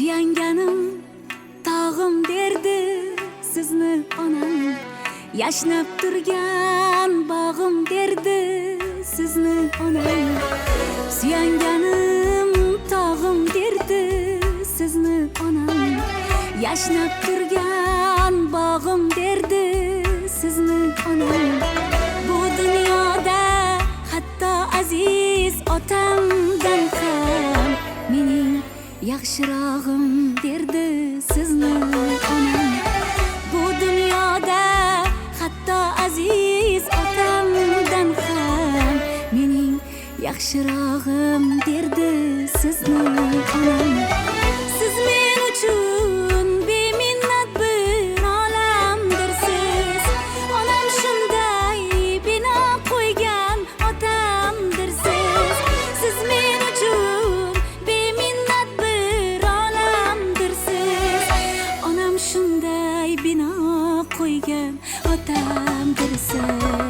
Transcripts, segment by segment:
suyanganim tog'im derdi sizni onam yashnab turgan bog'im derdi sizni onam suyanganim tog'im derdi sizni onam yashnab turgan bog'im derdi sizni onam yaxshirog'im derdi sizni onam bu dunyoda hatto aziz otamdan ham. Mening yaxshirog'im derdi sizni onam qo'ygan otam dirsin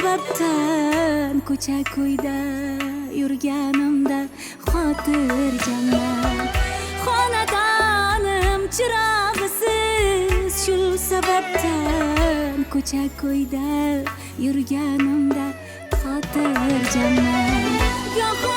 sababdan ko'cha ko'yda yurganimda xotirjamman. Xonadonim chirog'isiz shu sababdan ko'cha ko'yda yurganimda xotirjamman. Goho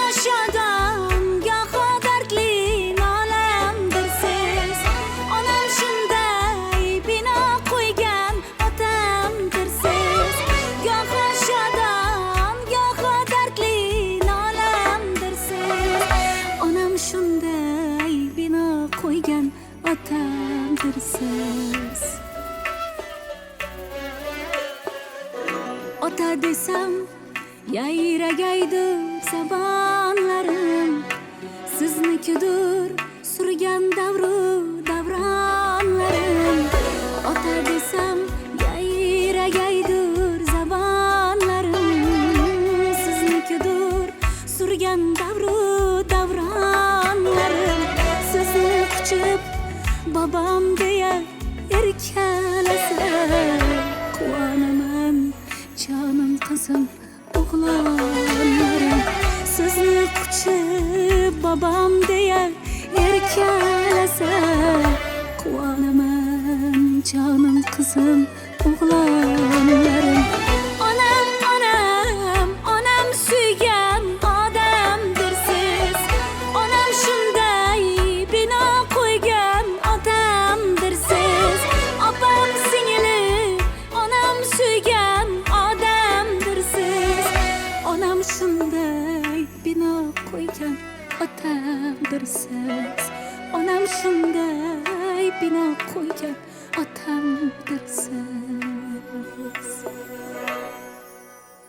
ota desam yayragaydir zabonlarim siznikidir surgan davru davronlarim ota desam yayragaydir zabonlarim siznikidir surgan davru davronlarim sizni quchib bobom qizim o'g'lonlarim sizni quchib bobom deya erkalasa quvonaman jonim qizim o'g'lonlarim bilasiz onam shunday bino qo'ygan otamdirsiz